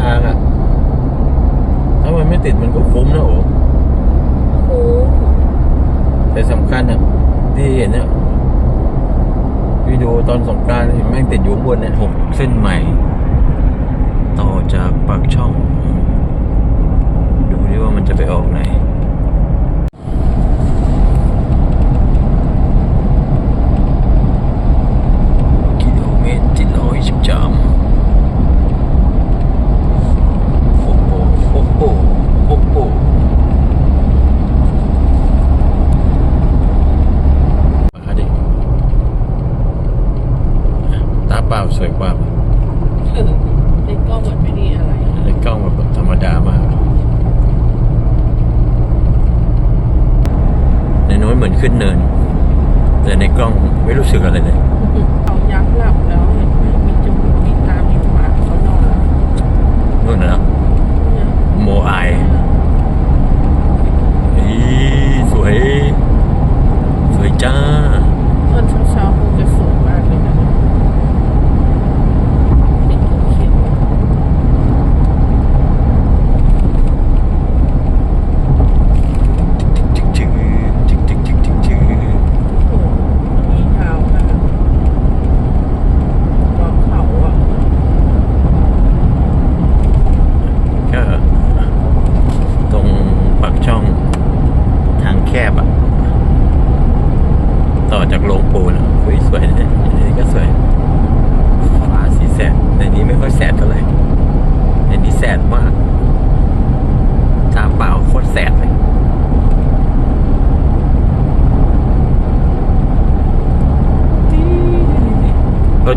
ทางอะ ถ้ามันไม่ติดมันก็คุ้มนะโอ้คุ้มแต่สำคัญอะ ที่เห็นเนี่ยวิดีโอตอนสองการเห็นแม่งติดอยู่บนเนี่ยหกเส้นใหม่ ต่อจากปากช่อง ดูดิว่ามันจะไปออกไหน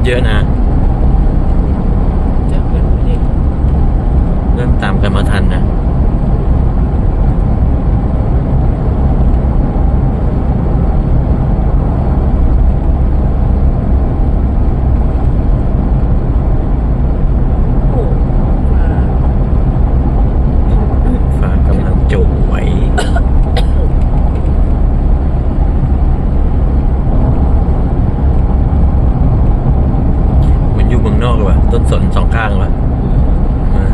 เยอะนะจะเป็นเด็กเริ่มตามกันมาทันนะ โอ้โหมา ฟ้ากำลังจุไหวเหมันอยู่เมืองนอกเลยว่ะ ต้นสนสองข้างว่ะเออ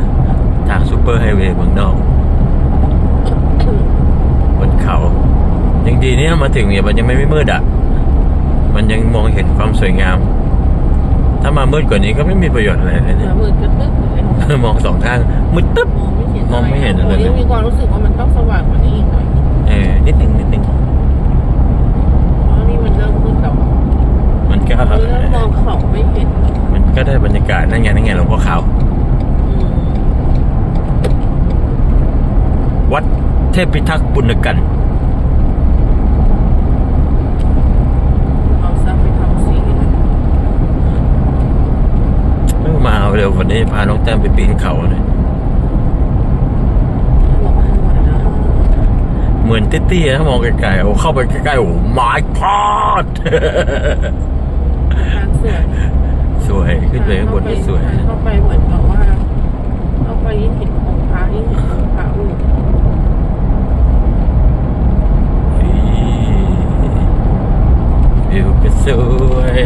ทางซูเปอร์ไฮเวย์เมืองนอก บนเขา ยังดีเนี่ยมา ถึงเนี่ยมันยังไม่ไม่มืดอะ มันยังมองเห็นความสวยงาม ถ้ามามืดกว่านี้ก็ไม่มีประโยชน์อะไรเลยมาเนี่ยมืดก็ตึ๊บเลยมองสองข้างมืดตึ๊บ มองไม่เห็นมองไม่เห็นอะไรเลย โยังมีความรู้สึกว่ามันต้องสว่างกว่านี้อีกหน่อยนึงเออนิดนึงนิดนึงเพราะนี่มันเริ่มมืดแล้วมันก็มันเริ่มมองเขาไม่เห็นมันก็ได้บรรยากาศนั่นไงนั่นไงหลวงพ่อขาว อืมวัดเทพพิทักษ์ปุณกันเอาซัไปทำสีนะ เออมาเอาเร็ววันนี้พาน้องแต้มไปปีนเขาหน่อยบอกว่านะเหมือนเตี้ยๆถ้ามองไกลๆโอ้เข้าไปใกล้ๆโอ้ my god ทางสวยสวยขึ้นไปข้างบนก็สวยเข้าไปเหมือนกับว่าเข้าไปยิ่งเห็นองค์พระยิ่งเห็นองค์พระอู่วิวก็สวย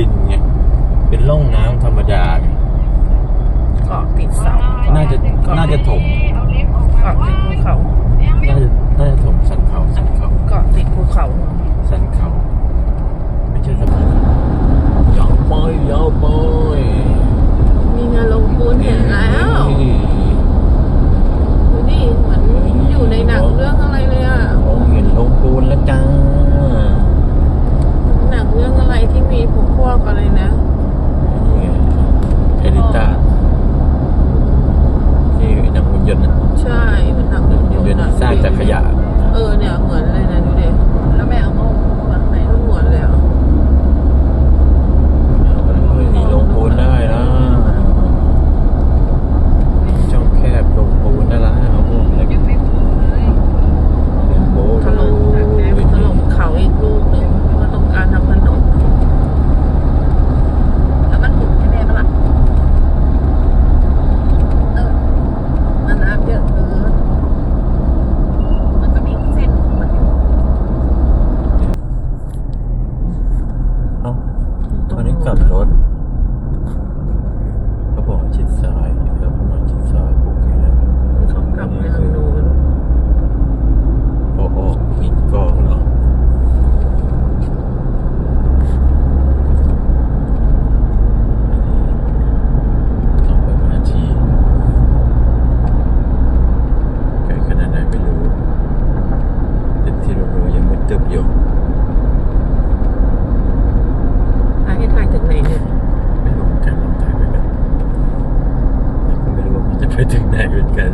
ินไงเป็นร่องน้ำธรรมดาเกาะติดเสาน่าจะน่าจะถมเกาะติดภูเขาน่าจะน่าจะถมสันเขาสันเขาเกาะติดภูเขาสันเขา ไม่ใช่สะพานยาวไปยาวไปมีงานลงปูนเห็นแล้วนี่เหมือนอยู่ในหนังเรื่องอะไรเลยอะ โอ้เห็นลงปูนแล้วจัง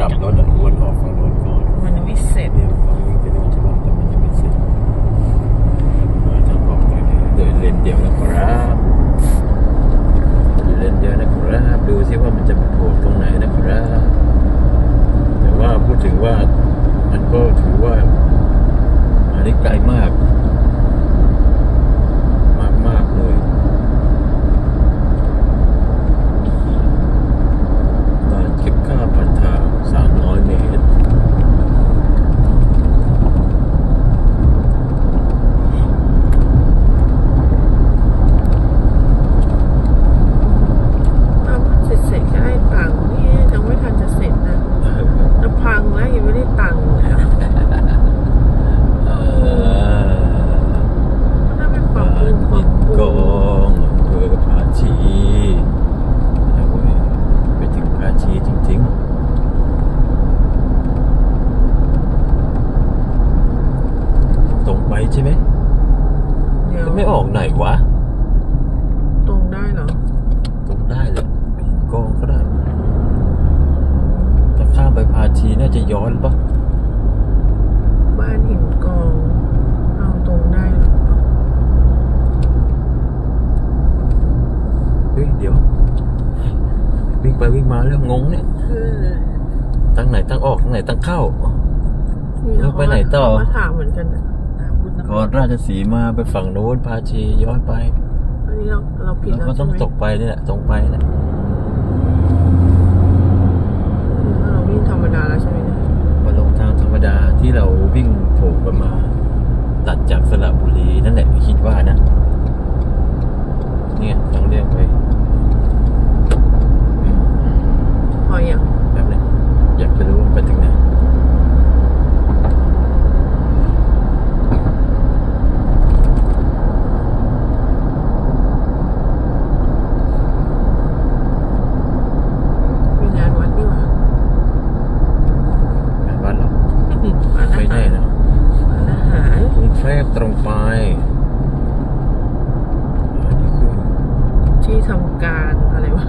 กลับรถอะวนออกฝั่งโน้นก่อนมันยัไม่เสร็จ เนี่ยฝั่งนี้จะนู่นใช่ไหมแต่มันจะงไม่เสร็จมาจะบอกเลยเดินเล่นเดียวนะครับเดินเล่นเดียวนะครับดูซิว่ามันจะโผล่ตรงไหนนะครับ แต่ว่าพูดถึงว่ามันก็ถือว่าอันนี้ไกลมาก วิ่งมาเรื่องงงเนี่ยตั้งไหนตั้งออกตั้งไหนตั้งเข้าแล้วไปไหนต่อมาถามเหมือนกันก่อนราชสีมาไปฝั่งโน้นพาชีย้อนไปอันนี้เราเราผิดแล้วก็ต้องตกไปนี่แหละตรงไปนะเราวิ่งธรรมดาแล้วใช่ไหมเนี่ยมาลงทางธรรมดาที่เราวิ่งโผล่กันมา ตรงไปที่ทำการอะไรวะ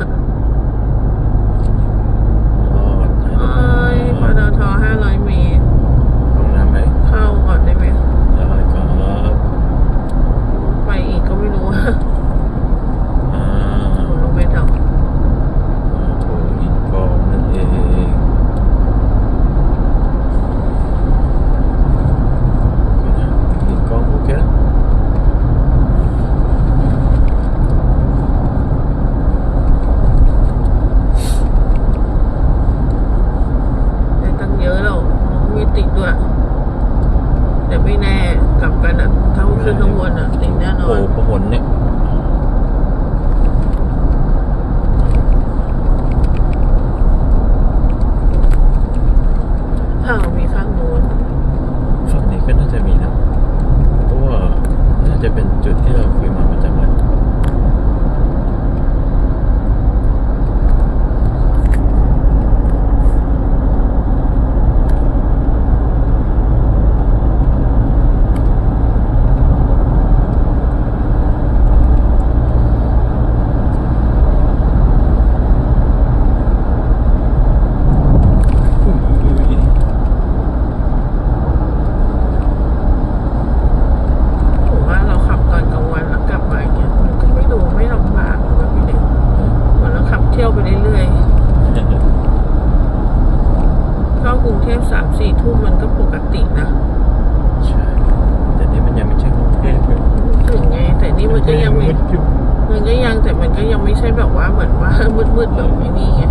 มันก็ยังม่ มืดอยู่ มันก็ยังแต่มันก็ยังไม่ใช่แบบว่าเหมือนว่ามืดๆแบบไอ้นี่ไง